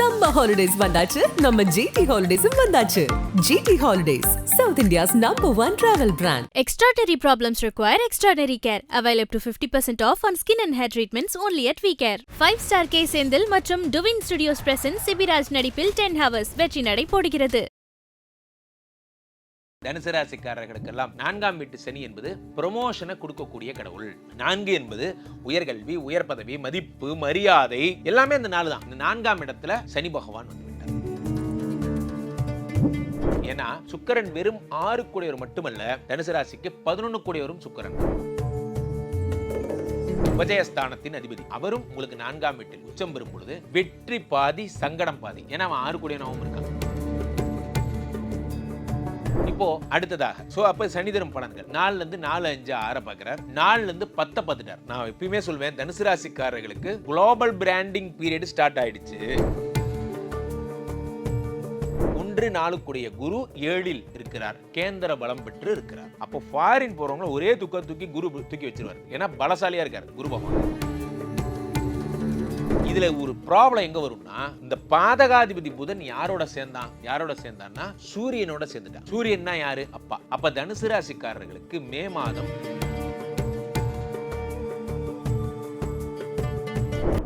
Summer holidays வந்தாச்சு. நம்ம GT ஹாலிடேஸும் வந்தாச்சு. GT holidays south India's number one travel brand extraordinary problems require extraordinary care avail to fifty percent off on skin and hair treatments only at V care five star K Senthil மற்றும் twin studios present Sibiraj நடிப்பில் ten hours வெற்றி நடை போடுகிறது. தனுசு ராசிக்காரர்களுக்கெல்லாம் நான்காம் வீட்டு சனி என்பது ப்ரொமோஷனை கொடுக்கக்கூடிய கடவுள். நான்கு என்பது உயர்கல்வி உயர் பதவி மதிப்பு மரியாதை எல்லாமே அந்த நாலு தான். இந்த நான்காம் இடத்துல சனி பகவான் வந்து ஏன்னா சுக்கரன் வெறும் ஆறு கூடியவர் மட்டுமல்ல தனுசு ராசிக்கு பதினொன்னு கூடியவரும் சுக்கரன். உபஜயஸ்தானத்தின் அதிபதி. அவரும் உங்களுக்கு நான்காம் வீட்டில் உச்சம் பெறும் பொழுது வெற்றி பாதி சங்கடம் பாதி. ஏன்னா அவன் ஆறு கூடியவனாகவும் இருக்கான். இப்போ அடுத்ததாக. ஸோ அப்போ சனிதரும் பலன்கள். நாலுலேருந்து நாலு அஞ்சு ஆற பார்க்குறார் நாலுலேருந்து பத்தை பார்த்துட்டார் நான் எப்பயுமே சொல்வேன் தனுசு ராசிக்காரர்களுக்கு குளோபல் பிராண்டிங் பீரியட் ஸ்டார்ட் ஆயிடுச்சு. ஒன்று நாளுக்குடைய குரு ஏழில் இருக்கிறார். கேந்திர பலம் பெற்று இருக்கிறார். அப்போ ஃபாரின் போகிறவங்கள ஒரே துக்க தூக்கி குரு தூக்கி வச்சிருவார். ஏன்னா பலசாலியாக இருக்கார் குரு பகவான். இதுல ஒரு ப்ராப்ளம் எங்க வரும்னா இந்த பாதகாதிபதி புதன் யாரோட சேர்ந்தான்? யாரோட சேர்ந்தான்னா சூரியனோட சேர்ந்துட்டான். சூரியன்னா யாரு? அப்பா. அப்ப தனுசு ராசிக்காரர்களுக்கு மே மாதம்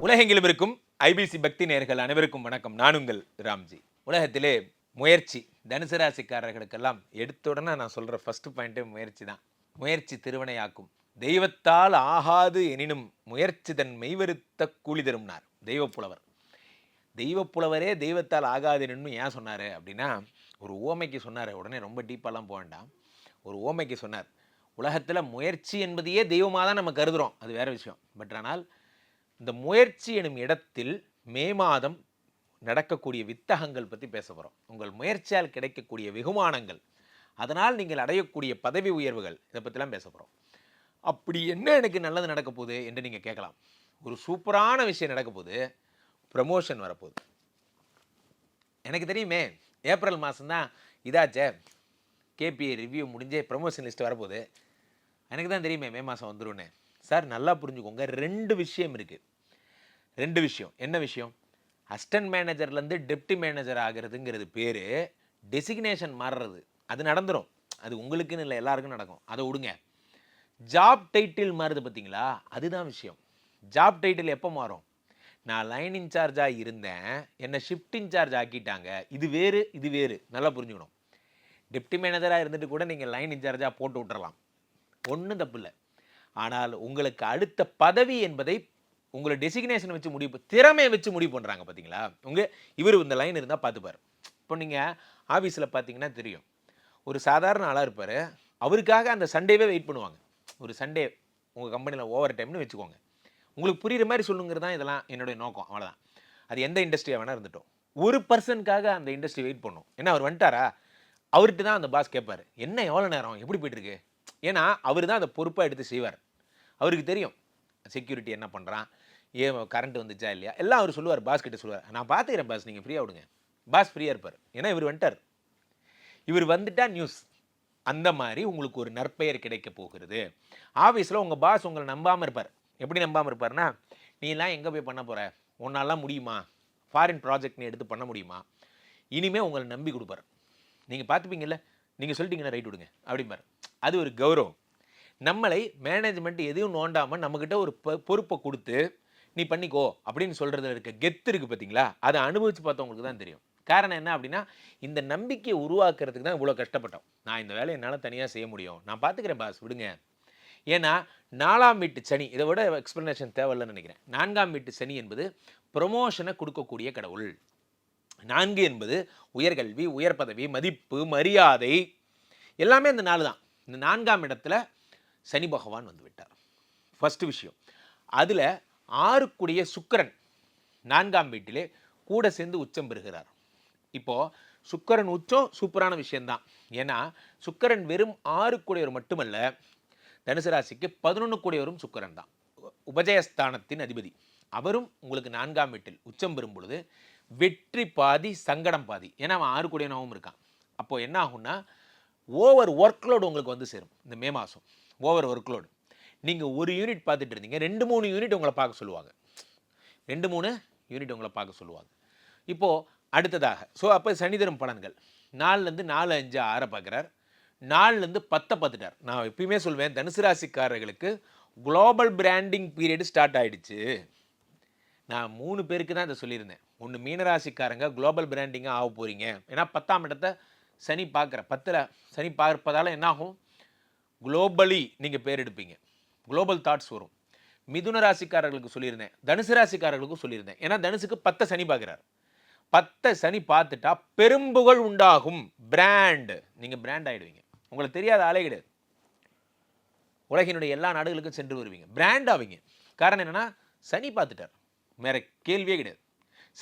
உலகெங்கிலும் இருக்கும் ஐபிசி பக்தி நேயர்கள் அனைவருக்கும் வணக்கம். நான் உங்கள் ராம்ஜி. உலகத்திலே முயற்சி தனுசு ராசிக்காரர்களுக்கெல்லாம் எடுத்த உடனே நான் சொல்கிற ஃபர்ஸ்ட் பாயிண்ட்டே முயற்சி தான். முயற்சி திருவினையாக்கும். தெய்வத்தால் ஆகாது எனினும் முயற்சி தன் மெய்வருத்த கூலி தரும்னார். தெய்வப்புலவர். தெய்வப்புலவரே தெய்வத்தால் ஆகாதுன்னு ஏன் சொன்னார் அப்படின்னா ஒரு ஓமைக்கு சொன்னார். உடனே ரொம்ப டீப்பாலாம் போக வேண்டாம். ஒரு ஓமைக்கு சொன்னார். உலகத்தில் முயற்சி என்பதையே தெய்வமாக தான் நம்ம கருதுகிறோம் அது வேற விஷயம். பட் ஆனால் இந்த முயற்சி எனும் இடத்தில் மே மாதம் நடக்கக்கூடிய வித்தகங்கள் பற்றி பேச போகிறோம் உங்கள் முயற்சியால் கிடைக்கக்கூடிய வெகுமானங்கள். அதனால் நீங்கள் அடையக்கூடிய பதவி உயர்வுகள். இதை பற்றிலாம் பேச போகிறோம் அப்படி என்ன எனக்கு நல்லது நடக்க போகுது என்று நீங்கள் கேட்கலாம். ஒரு சூப்பரான விஷயம் நடக்க போகுது ப்ரமோஷன் வரப்போகுது. எனக்கு தெரியுமே ஏப்ரல் மாதம்தான் இதாச்சே கேபிஏ ரிவ்யூ முடிஞ்சே ப்ரமோஷன் லிஸ்ட் வரப்போகுது. எனக்கு தான் தெரியுமே மே மாதம் வந்துருன்னு சார் நல்லா புரிஞ்சுக்கோங்க ரெண்டு விஷயம் இருக்குது ரெண்டு விஷயம். என்ன விஷயம்? அஸ்டன்ட் மேனேஜர்லேருந்து டெப்டி மேனேஜர் ஆகிறதுங்கிறது பேர். டெசிக்னேஷன் மாறுறது. அது நடந்துடும் அது உங்களுக்குன்னு இல்லை எல்லாருக்கும் நடக்கும். அதை விடுங்க. ஜாப் டைட்டில் மாறுது பார்த்தீங்களா அதுதான் விஷயம். ஜாப் டைட்டில் எப்போ மாறும்? நான் லைன் இன்சார்ஜாக இருந்தேன். என்னை ஷிஃப்ட் இன்சார்ஜ் ஆக்கிட்டாங்க. இது வேறு இது வேறு. நல்லா புரிஞ்சுக்கணும். டெப்டி மேனேஜராக இருந்துட்டு கூட நீங்கள் லைன் இன்சார்ஜாக போட்டு விட்டுறலாம். ஒன்றும் தப்பு இல்லை. ஆனால் உங்களுக்கு அடுத்த பதவி என்பதை உங்களை டெசிக்னேஷன் வச்சு முடிவு திறமையை வச்சு முடிவு பண்ணுறாங்க பார்த்தீங்களா உங்கள் இவர் இந்த லைன் இருந்தால் பார்த்துப்பார் இப்போ நீங்கள் ஆஃபீஸில் பார்த்தீங்கன்னா தெரியும். ஒரு சாதாரண ஆளாக இருப்பார். அவருக்காக அந்த சண்டேவே வெயிட் பண்ணுவாங்க. ஒரு சண்டே உங்கள் கம்பெனியில் ஓவர் டைம்னு வச்சுக்கோங்க. உங்களுக்கு புரிகிற மாதிரி சொல்லுங்கிறது தான் இதெல்லாம் என்னுடைய நோக்கம். அவ்வளோதான் அது எந்த இண்டஸ்ட்ரியாக வேணால் இருந்துட்டோம். ஒரு பர்சனுக்காக அந்த இண்டஸ்ட்ரி வெயிட் பண்ணும். ஏன்னா அவர் வந்துட்டாரா? அவர்கிட்ட தான் அந்த பாஸ் கேட்பார் என்ன எவ்வளோ நேரம்? எப்படி போயிட்டுருக்கு ஏன்னா அவர் தான் அதை பொறுப்பாக எடுத்து செய்வார். அவருக்கு தெரியும். செக்யூரிட்டி என்ன பண்ணுறான் ஏன் கரண்ட் வந்துச்சா இல்லையா? எல்லாம் அவர் சொல்லுவார். பாஸ் கிட்ட சொல்லுவார். நான் பார்த்துக்கிறேன் பாஸ் நீங்கள் ஃப்ரீயாக விடுங்க. பாஸ் ஃப்ரீயாக இருப்பார். ஏன்னா இவர் வந்துட்டார். இவர் வந்துட்டா நியூஸ் அந்த மாதிரி உங்களுக்கு ஒரு நற்பெயர் கிடைக்க போகிறது. ஆஃபீஸில் உங்கள் பாஸ் உங்களை நம்பாமல் இருப்பார். எப்படி நம்பாமல் இருப்பார்னா நீலாம் எங்கே போய் பண்ண போகிற உன்னாலாம் முடியுமா? ஃபாரின் ப்ராஜெக்ட் நீ எடுத்து பண்ண முடியுமா? இனிமேல் உங்களை நம்பி கொடுப்பார். நீங்கள் பார்த்துப்பீங்கல்ல நீங்கள் சொல்லிட்டீங்கன்னா ரைட் விடுங்க. அப்படிம்பார். அது ஒரு கௌரவம். நம்மளை மேனேஜ்மெண்ட் எதுவும் நோண்டாமல் நம்மக்கிட்ட ஒரு பொ- பொறுப்பை கொடுத்து நீ பண்ணிக்கோ அப்படின்னு சொல்கிறதுல இருக்க கெத்து இருக்குது பார்த்தீங்களா அதை அனுபவித்து பார்த்தவங்களுக்கு தான் தெரியும். காரணம் என்ன அப்படின்னா இந்த நம்பிக்கையை உருவாக்குறதுக்கு தான் இவ்வளோ கஷ்டப்பட்டோம். நான் இந்த வேலையை என்னால் தனியாக செய்ய முடியும். நான் பார்த்துக்கிறேன் பாஸ் விடுங்க. ஏன்னா நாலாம் வீட்டு சனி இதை விட எக்ஸ்ப்ளனேஷன் தேவையில்லைன்னு நினைக்கிறேன். நான்காம் வீட்டு சனி என்பது ப்ரொமோஷனை கொடுக்கக்கூடிய கடவுள். நான்கு என்பது உயர்கல்வி உயர் பதவி மதிப்பு மரியாதை. எல்லாமே இந்த நாலு தான். இந்த நான்காம் இடத்துல சனி பகவான் வந்து விட்டார். ஃபஸ்ட்டு விஷயம். அதில் ஆறுக்குடைய சுக்கரன் நான்காம் வீட்டிலே கூட சேர்ந்து உச்சம் பெறுகிறார். இப்போது சுக்கரன் உச்சம் சூப்பரான விஷயந்தான் ஏன்னா சுக்கரன் வெறும் ஆறு மட்டுமல்ல தனுசு ராசிக்கு பதினொன்று கூடியவரும் சுக்கரன் தான். உபஜயஸ்தானத்தின் அதிபதி. அவரும் உங்களுக்கு நான்காம் வீட்டில் உச்சம் பெறும் பொழுது வெற்றி பாதி சங்கடம் பாதி. ஏன்னா அவன் ஆறு கூடியனாகவும் இருக்கான். அப்போது என்ன ஆகும்னா ஓவர் ஒர்க்லோடு உங்களுக்கு வந்து சேரும். இந்த மே மாதம் ஓவர் ஒர்க்லோடு நீங்கள் ஒரு யூனிட் பார்த்துட்டு இருந்தீங்க. ரெண்டு மூணு யூனிட் உங்களை பார்க்க சொல்லுவாங்க. ரெண்டு மூணு யூனிட் உங்களை பார்க்க சொல்லுவாங்க. இப்போது அடுத்ததாக. ஸோ அப்போ சனிதரும் பலன்கள். நாலுலேருந்து நாலு அஞ்சு ஆறை பார்க்குறார். நாலுலேருந்து பத்தை பார்த்துட்டார். நான் எப்பயுமே சொல்வேன் தனுசு ராசிக்காரர்களுக்கு குளோபல் பிராண்டிங் பீரியட் ஸ்டார்ட் ஆகிடுச்சு நான் மூணு பேருக்கு தான் இதை சொல்லியிருந்தேன். ஒன்று மீனராசிக்காரங்க குளோபல் பிராண்டிங்காக ஆக போகிறீங்க ஏன்னா பத்தாம் இடத்தை சனி பார்க்குற பத்தில் சனி பார்ப்பதால் என்னாகும்? குளோபலி நீங்கள் பேர் எடுப்பீங்க. குளோபல் தாட்ஸ் வரும். மிதுன ராசிக்காரர்களுக்கு சொல்லியிருந்தேன். தனுசு ராசிக்காரர்களுக்கும் சொல்லியிருந்தேன். ஏன்னா தனுசுக்கு பத்தை சனி பார்க்குறார். பத்தை சனி பார்த்துட்டா பெரும்புகழ் உண்டாகும். பிராண்டு. நீங்கள் பிராண்ட் ஆகிடுவீங்க உங்களுக்கு தெரியாத ஆளே கிடையாது. உலகினுடைய எல்லா நாடுகளுக்கும் சென்று வருவீங்க. பிராண்ட் ஆவீங்க. காரணம் என்னன்னா சனி பார்த்துட்டார். வேற கேள்வியே கிடையாது.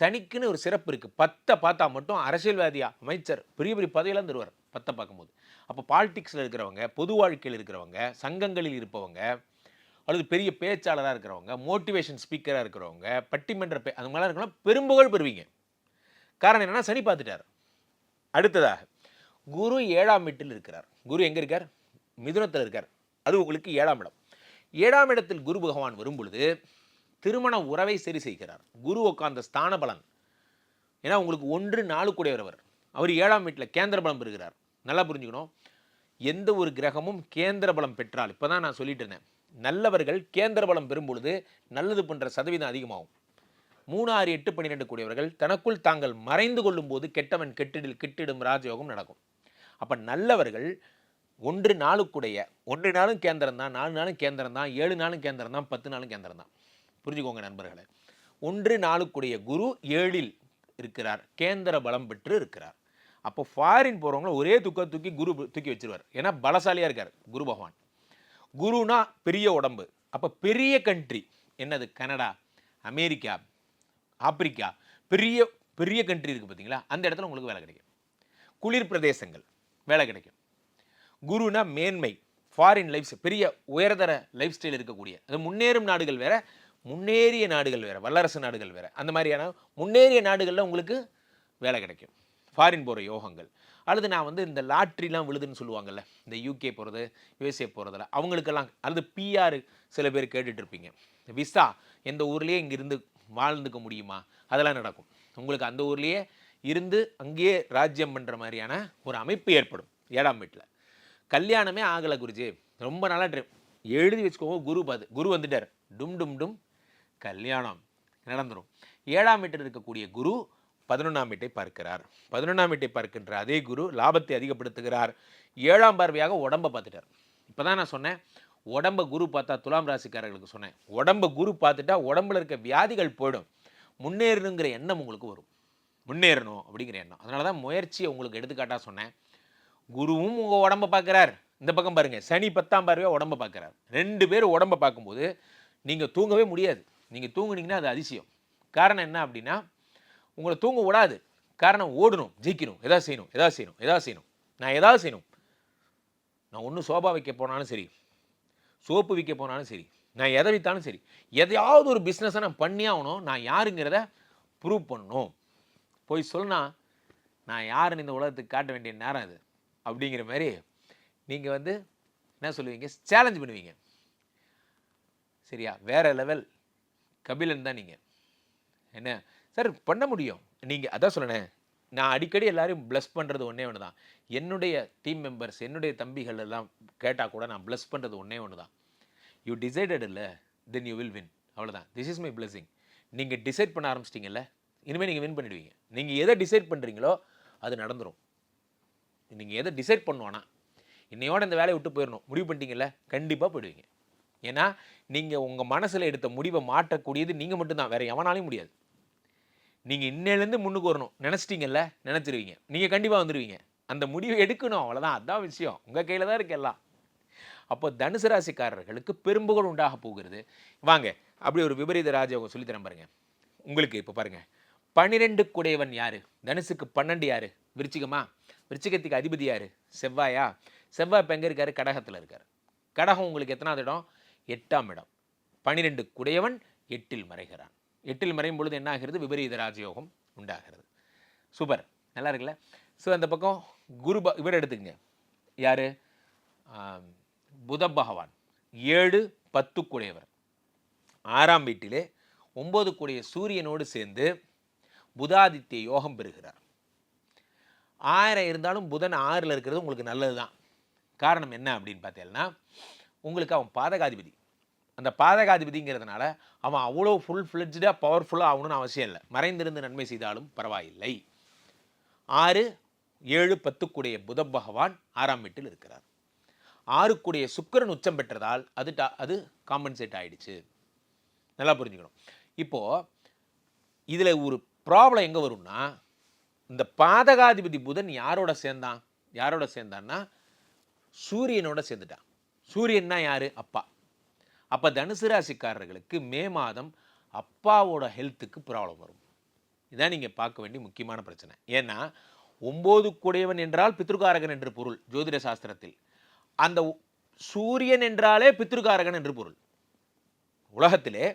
சனிக்குன்னு ஒரு சிறப்பு இருக்குது பத்தை பார்த்தா மட்டும் அரசியல்வாதியாக அமைச்சர் பெரிய பெரிய பதவியெல்லாம் தருவார் பத்தை பார்க்கும்போது. அப்போ பாலிடிக்ஸில் இருக்கிறவங்க பொது வாழ்க்கையில் இருக்கிறவங்க சங்கங்களில் இருப்பவங்க அல்லது பெரிய பேச்சாளராக இருக்கிறவங்க மோட்டிவேஷன் ஸ்பீக்கராக இருக்கிறவங்க பட்டிமன்ற பே அந்த மாதிரிலாம் இருக்கலாம் பெரும்புகழ் பெறுவீங்க. காரணம் என்னென்னா சனி பார்த்துட்டார். அடுத்ததாக குரு ஏழாம் வீட்டில் இருக்கிறார். குரு எங்கே இருக்கார்? மிதுனத்தில் இருக்கார். அது உங்களுக்கு ஏழாம் இடம். ஏழாம் இடத்தில் குரு பகவான் வரும்பொழுது திருமண உறவை சரி செய்கிறார். குரு உட்கார்ந்த ஸ்தான பலன். ஏன்னா உங்களுக்கு ஒன்று நாலு கூடையவர் அவர் ஏழாம் வீட்டில் கேந்திர பலம் பெறுகிறார். நல்லா புரிஞ்சுக்கணும். எந்த ஒரு கிரகமும் கேந்திர பலம் பெற்றால் இப்போ தான் நான் சொல்லிட்டு இருந்தேன் நல்லவர்கள் கேந்திர பலம் பெறும்பொழுது நல்லது பண்ணுற சதவீதம் அதிகமாகும். மூணு ஆறு எட்டு பன்னிரெண்டு கூடியவர்கள் தனக்குள் தாங்கள் மறைந்து கொள்ளும் போது கெட்டவன் கெட்டிடில் கிட்டிடும் ராஜயோகம் நடக்கும். அப்போ நல்லவர்கள் ஒன்று நாளுக்குடைய ஒன்று நாளும் கேந்திரம் தான் நாலு நாளும் கேந்திரம் தான் ஏழு நாளும் கேந்திரம் தான் பத்து நாளும் கேந்திரம் தான். புரிஞ்சுக்கோங்க நண்பர்களே. ஒன்று நாளுக்குடைய குரு ஏழில் இருக்கிறார். கேந்திர பலம் பெற்று இருக்கிறார். அப்போ ஃபாரின் போகிறவங்கள ஒரே துக்க தூக்கி குரு தூக்கி வச்சிருவார். ஏன்னா பலசாலியாக இருக்கார் குரு பகவான். குருனா பெரிய உடம்பு. அப்போ பெரிய கண்ட்ரி என்னது? Canada America Africa. பெரிய பெரிய கண்ட்ரி இருக்குது பார்த்தீங்களா அந்த இடத்துல உங்களுக்கு வேலை கிடைக்கும். குளிர் பிரதேசங்கள் வேலை கிடைக்கும். குருனா மேன்மை ஃபாரின் லைஃப் பெரிய உயர்தர லைஃப் ஸ்டைல் இருக்கக்கூடிய அது முன்னேறும் நாடுகள் வேற முன்னேறிய நாடுகள் வேற வல்லரசு நாடுகள் வேற அந்த மாதிரியான முன்னேறிய நாடுகளில் உங்களுக்கு வேலை கிடைக்கும். ஃபாரின் போகிற யோகங்கள். அல்லது நான் வந்து இந்த லாட்ரிலாம் விழுதுன்னு சொல்லுவாங்கள்ல இந்த யூகே போகிறது யூஎஸ்ஏ போகிறதுல அவங்களுக்கெல்லாம் அல்லது பிஆர் சில பேர் கேட்டுட்ருப்பீங்க விசா எந்த ஊர்லேயே இங்கே இருந்து வாழ்ந்துக்க முடியுமா? அதெல்லாம் நடக்கும். உங்களுக்கு அந்த ஊர்லேயே இருந்து அங்கேயே ராஜ்யம் பண்ணுற மாதிரியான ஒரு அமைப்பு ஏற்படும் ஏழாம் வீட்டில். கல்யாணமே ஆகலை குருஜி. ரொம்ப நல்லா ட்ரிப் எழுதி வச்சுக்கோங்க குரு பாது குரு வந்துட்டார். டும் டும் டும். கல்யாணம் நடந்துடும் ஏழாம் வீட்டில் இருக்கக்கூடிய குரு பதினொன்றாம் வீட்டை பார்க்கிறார். பதினொன்றாம் வீட்டை பார்க்கின்ற அதே குரு லாபத்தை அதிகப்படுத்துகிறார். ஏழாம் பார்வையாக உடம்பை பார்த்துட்டார். இப்போ தான் நான் சொன்னேன் உடம்பை குரு பார்த்தா துலாம் ராசிக்காரர்களுக்கு சொன்னேன். உடம்பை குரு பார்த்துட்டா உடம்புல இருக்க வியாதிகள் போயிடும். முன்னேறணுங்கிற எண்ணம் உங்களுக்கு வரும். முன்னேறணும் அப்படிங்கிற எண்ணம். அதனால தான் முயற்சியை உங்களுக்கு எடுத்துக்காட்டாக சொன்னேன். குருவும் உங்கள் உடம்ப பார்க்குறார் இந்த பக்கம் பாருங்கள் சனி பத்தாம் பார்வையாக உடம்ப பார்க்குறார் ரெண்டு பேரும் உடம்ப பார்க்கும்போது நீங்கள் தூங்கவே முடியாது. நீங்கள் தூங்குனீங்கன்னா அது அதிசயம். காரணம் என்ன அப்படின்னா உங்களை தூங்க விடாது. காரணம் ஓடணும் ஜெயிக்கணும். எதாவது செய்யணும் எதாவது செய்யணும் எதாவது செய்யணும். நான் எதாவது செய்யணும்? நான் ஒன்றும் சோபா வைக்க போனாலும் சரி சோப்பு விற்க போனாலும் சரி நான் எதை விற்றாலும் சரி எதையாவது ஒரு பிஸ்னஸை நான் பண்ணி ஆகணும் நான் யாருங்கிறத ப்ரூவ் பண்ணணும். போய் சொன்னா நான் யாருன்னு இந்த உலகத்துக்கு காட்ட வேண்டிய நேரம் அது. அப்படிங்கிற மாதிரி நீங்கள் வந்து என்ன சொல்லுவீங்க? சேலஞ்ச் பண்ணுவீங்க. சரியா? வேறு லெவல் கபிலன் தான் நீங்கள் என்ன? சார் பண்ண முடியும். நீங்கள் அதான் சொன்னேன் நான் அடிக்கடி எல்லாரையும் ப்ளஸ் பண்ணுறது ஒன்றே ஒன்று தான். என்னுடைய டீம் மெம்பர்ஸ் என்னுடைய தம்பிகள் எல்லாம் கேட்டால் கூட நான் ப்ளஸ் பண்ணுறது ஒன்றே ஒன்று தான். யூ டிசைடட் இல்லை தென் யூ வில் வின் அவ்வளோதான் திஸ் இஸ் மை பிளஸிங் நீங்கள் டிசைட் பண்ண ஆரம்பிச்சிட்டிங்கல்ல இனிமேல் நீங்கள் வின் பண்ணிடுவீங்க. நீங்கள் எதை டிசைட் பண்ணுறீங்களோ அது நடந்துடும் நீங்கள் எதை டிசைட் பண்ணுவோன்னா இன்னையோட இந்த வேலையை விட்டு போயிடணும் முடிவு பண்ணிட்டீங்கல்ல கண்டிப்பாக போயிடுவீங்க. ஏன்னா நீங்கள் உங்கள் மனசில் எடுத்த முடிவை மாற்றக்கூடியது நீங்கள் மட்டும்தான். வேறு எவனாலையும் முடியாது. நீங்கள் இன்னையிலேருந்து முன்னுக்கு வரணும். நினச்சிட்டீங்கல்ல நினச்சிருவீங்க. நீங்கள் கண்டிப்பாக வந்துடுவீங்க அந்த முடிவை எடுக்கணும் அவ்வளோதான் அதான் விஷயம். உங்கள் கையில் தான் இருக்கு எல்லாம். அப்போ தனுசு ராசிக்காரர்களுக்கு பெரும்புகள் உண்டாக போகிறது. வாங்க அப்படி ஒரு விபரீத ராஜயோகம் சொல்லித்தரேன் பாருங்கள் உங்களுக்கு இப்போ பாருங்கள் பன்னிரெண்டு குடையவன் யாரு? தனுசுக்கு பன்னெண்டு யாரு? விருச்சிகமா? விருச்சிகத்துக்கு அதிபதி யாரு? செவ்வாயா? செவ்வாய் இப்போ எங்கே இருக்காரு? கடகத்தில் இருக்கார். கடகம் உங்களுக்கு எத்தனாவது இடம்? எட்டாம் இடம். பன்னிரெண்டு குடையவன் எட்டில் மறைகிறான். எட்டில் மறையும் பொழுது என்ன ஆகிறது? விபரீத ராஜயோகம் உண்டாகிறது. சூப்பர். நல்லா இருக்குல்ல? ஸோ அந்த பக்கம் குரு ப- இவர் எடுத்துக்கங்க. யார்? புத பகவான். ஏழு பத்து கூடையவர். ஆறாம் வீட்டிலே ஒம்பது கூடிய சூரியனோடு சேர்ந்து புதாதித்ய யோகம் பெறுகிறார். ஆயிரம் இருந்தாலும் புதன் ஆறில் இருக்கிறது உங்களுக்கு நல்லது தான் காரணம் என்ன அப்படின்னு பார்த்தீங்கன்னா உங்களுக்கு அவன் பாதகாதிபதி. அந்த பாதகாதிபதிங்கிறதுனால அவன் அவ்வளோ ஃபுல் ஃப்ளெட்ஜாக பவர்ஃபுல்லாக ஆகணும்னு அவசியம் இல்லை. மறைந்திருந்து நன்மை செய்தாலும் பரவாயில்லை. ஆறு ஏழு பத்துக்குடைய புத பகவான் ஆறாம் வீட்டில் இருக்கிறார். ஆறுக்குடைய சுக்கிரன் உச்சம் பெற்றதால் அது டா- அது காம்பன்சேட் ஆகிடுச்சு நல்லா புரிஞ்சுக்கணும். இப்போது இதில் ஒரு ப்ராப்ளம் எங்கே வரும்னா இந்த பாதகாதிபதி புதன் யாரோட சேர்ந்தான்? யாரோட சேர்ந்தான்னா சூரியனோட சேர்ந்துட்டான். சூரியன்னா யார்? அப்பா. அப்போ தனுசு ராசிக்காரர்களுக்கு மே மாதம் அப்பாவோட ஹெல்த்துக்கு ப்ராப்ளம் வரும். இதான் நீங்கள் பார்க்க வேண்டிய முக்கியமான பிரச்சனை. ஏன்னா ஒம்பது கூடையவன் என்றால் பித்ருகாரகன் என்று பொருள் ஜோதிட சாஸ்திரத்தில். அந்த சூரியன் என்றாலே பித்ருகாரகன் என்று பொருள். உலகத்திலே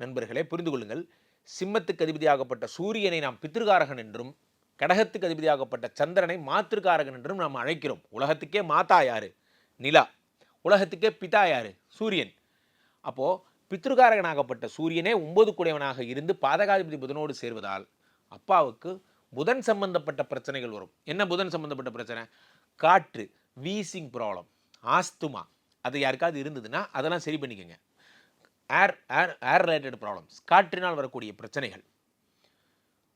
நண்பர்களே புரிந்து கொள்ளுங்கள் சிம்மத்துக்கு அதிபதியாகப்பட்ட சூரியனை நாம் பித்ருகாரகன் என்றும் கடகத்துக்கு அதிபதியாகப்பட்ட சந்திரனை மாத்திருக்காரகன் என்றும் நாம் அழைக்கிறோம். உலகத்துக்கே மாதா யாரு? நிலா. உலகத்துக்கே பிதா யாரு? சூரியன். அப்போது பித்ருகாரகனாகப்பட்ட சூரியனே ஒன்பது குடையவனாக இருந்து பாதகாதிபதி புதனோடு சேர்வதால் அப்பாவுக்கு புதன் சம்பந்தப்பட்ட பிரச்சனைகள் வரும். என்ன புதன் சம்பந்தப்பட்ட பிரச்சனை? காற்று வீசிங் ப்ராப்ளம் ஆஸ்துமா. அது யாருக்காவது இருந்ததுன்னா அதெல்லாம் சரி பண்ணிக்கோங்க. ஏர் ஏர் ஏர் ரிலேட்டட் ப்ராப்ளம்ஸ் காற்றினால் வரக்கூடிய பிரச்சனைகள்.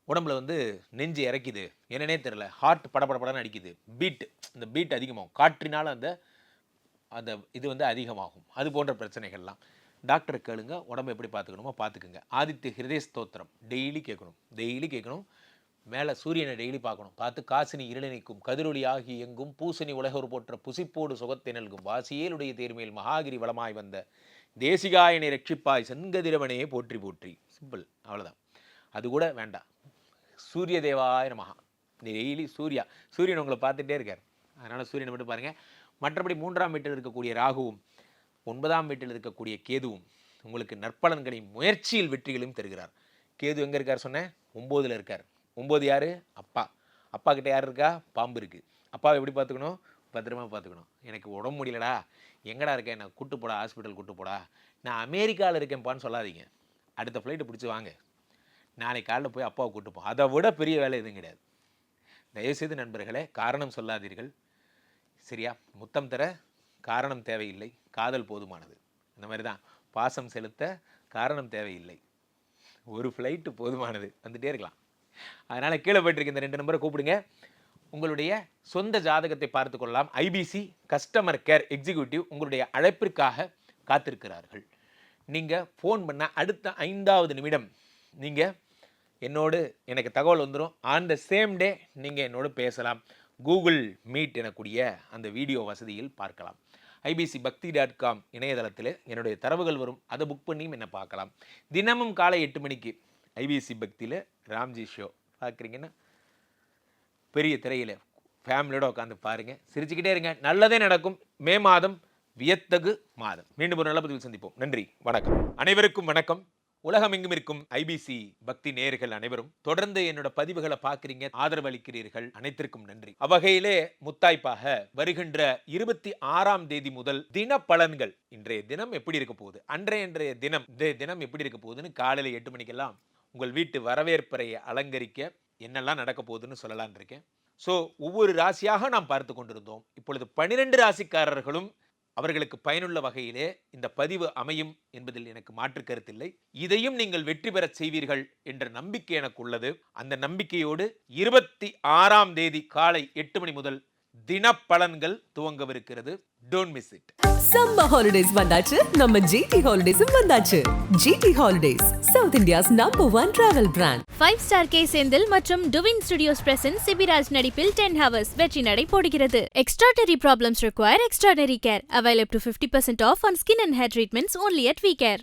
உடம்புல வந்து நெஞ்சு இறக்கிது. என்னன்னே தெரில ஹார்ட் படபடபடன்னு அடிக்குது. பீட் இந்த பீட் அதிகமாகும். காற்றினால் அந்த அந்த இது வந்து அதிகமாகும். அது போன்ற பிரச்சனைகள்லாம். டாக்டரை கேளுங்க. உடம்பு எப்படி பார்த்துக்கணுமோ பார்த்துக்குங்க. ஆதித்ய ஹிருதய ஸ்தோத்திரம். டெய்லி கேட்கணும். டெய்லி கேட்கணும். மேலே சூரியனை டெய்லி பார்க்கணும். பார்த்து காசினி இருளை கதிரொலி ஆகி எங்கும் பூசணி உலகோர் போற்ற புசிப்போடு சுகத்தை நல்கும். வாசியேலுடைய தேர்மையில் மகாகிரி வளமாய் வந்த தேசிகாயனை ரட்சிப்பாய் செங்கதிரவனையே போற்றி போற்றி. சிம்பிள் அவ்வளோதான் அது கூட வேண்டாம். சூரிய தேவாய நமகா டெய்லி சூர்யா. சூரியன் உங்களை பார்த்துட்டே இருக்கார். அதனால் சூரியனை மட்டும் பாருங்கள் மற்றபடி மூன்றாம் வீட்டில் இருக்கக்கூடிய ராகுவும் ஒன்பதாம் வீட்டில் இருக்கக்கூடிய கேதுவும் உங்களுக்கு நற்பலன்களையும் முயற்சியில் வெற்றிகளையும் தருகிறார். கேது எங்கே இருக்கார் சொன்னேன்? ஒம்போதில் இருக்கார். ஒம்பது யார்? அப்பா. அப்பா கிட்டே யார் இருக்கா? பாம்பு இருக்குது அப்பாவை எப்படி பார்த்துக்கணும்? பத்திரமா பார்த்துக்கணும். எனக்கு உடம்பு முடியலடா. எங்கடா இருக்கேன் நான் கூட்டு போடா ஹாஸ்பிட்டல் கூட்டு போடா. நான் அமெரிக்காவில் இருக்கேன்ப்பான்னு சொல்லாதீங்க. அடுத்த ஃப்ளைட்டை பிடிச்சி வாங்க. நாளைக்கு காலைல போய் அப்பாவை கூட்டுப்போம் அதை விட பெரிய வேலை எதுவும் கிடையாது. தயவுசெய்து நண்பர்களே காரணம் சொல்லாதீர்கள். சரியா? முத்தம் தர காரணம் தேவையில்லை. காதல் போதுமானது. இந்த மாதிரி தான் பாசம் செலுத்த காரணம் தேவையில்லை. ஒரு ஃப்ளைட்டு போதுமானது. வந்துகிட்டே இருக்கலாம். அதனால் கீழே போயிட்டு இந்த ரெண்டு நம்பரை கூப்பிடுங்க. உங்களுடைய சொந்த ஜாதகத்தை பார்த்து கொள்ளலாம். ஐபிசி கஸ்டமர் கேர் எக்ஸிக்யூட்டிவ் உங்களுடைய அழைப்பிற்காக காத்திருக்கிறார்கள். நீங்கள் ஃபோன் பண்ண அடுத்த ஐந்தாவது நிமிடம் நீங்கள் என்னோடு எனக்கு தகவல் வந்துடும் ஆன் த சேம் டே நீங்கள் என்னோடு பேசலாம். கூகுள் மீட் எனக்கூடிய அந்த வீடியோ வசதியில் பார்க்கலாம். ஐபிசி பக்தி டாட் காம் இணையதளத்தில் என்னுடைய தரவுகள் வரும். அதை புக் பண்ணியும் என்னை பார்க்கலாம். தினமும் காலை எட்டு மணிக்கு ஐபிசி பக்தியில் ராம்ஜி ஷோ பார்க்குறீங்கன்னா பெரிய திரையில் ஃபேமிலியோட உட்காந்து பாருங்கள் சிரிச்சுக்கிட்டே இருங்க. நல்லதே நடக்கும். மே மாதம் வியத்தகு மாதம். மீண்டும் ஒரு நல்ல பதிவில் சந்திப்போம். நன்றி. வணக்கம். அனைவருக்கும் வணக்கம். உலகமெங்கும் இருக்கும் ஐபிசி பக்தி நேயர்கள் அனைவரும் தொடர்ந்து என்னோட பதிவுகளை பார்க்குறீங்க. ஆதரவு அளிக்கிறீர்கள். அனைத்திற்கும் நன்றி. அவ்வகையிலே முத்தாய்ப்பாக வருகின்ற இருபத்தி ஆறாம் தேதி முதல் தின பலன்கள் இன்றைய தினம் எப்படி இருக்க போகுது? அன்றைய இன்றைய தினம் இந்த தினம் எப்படி இருக்க போகுதுன்னு காலையில் எட்டு மணிக்கெல்லாம் உங்கள் வீட்டு வரவேற்பறையை அலங்கரிக்க என்னெல்லாம் நடக்க போகுதுன்னு சொல்லலான் இருக்கேன். ஸோ ஒவ்வொரு ராசியாக நாம் பார்த்து கொண்டிருந்தோம். இப்பொழுது பனிரெண்டு ராசிக்காரர்களும் அவர்களுக்கு பயனுள்ள வகையிலே இந்த பதிவு அமையும் என்பதில் எனக்கு மாற்று கருத்தில்லை இதையும் நீங்கள் வெற்றி பெறச் செய்வீர்கள் என்ற நம்பிக்கை எனக்கு உள்ளது. அந்த நம்பிக்கையோடு இருபத்தி ஆறாம் தேதி காலை எட்டு மணி முதல் தினப்பலன்கள் துவங்கவிருக்கிறது. Don't miss it summer holidays வந்தாச்சு. நம்ம ஜிடி ஹாலிடேஸும் வந்தாச்சு. GT holidays south India's number one travel brand five star K Senthil மற்றும் டுவின் ஸ்டுடியோஸ் பிரசன் சிபிராஜ் நடிப்பில் டென் ஹவர்ஸ் வெற்றி நடை போடுகிறது. Extraordinary problems require extraordinary care available to fifty percent off on skin and hair treatments only at V care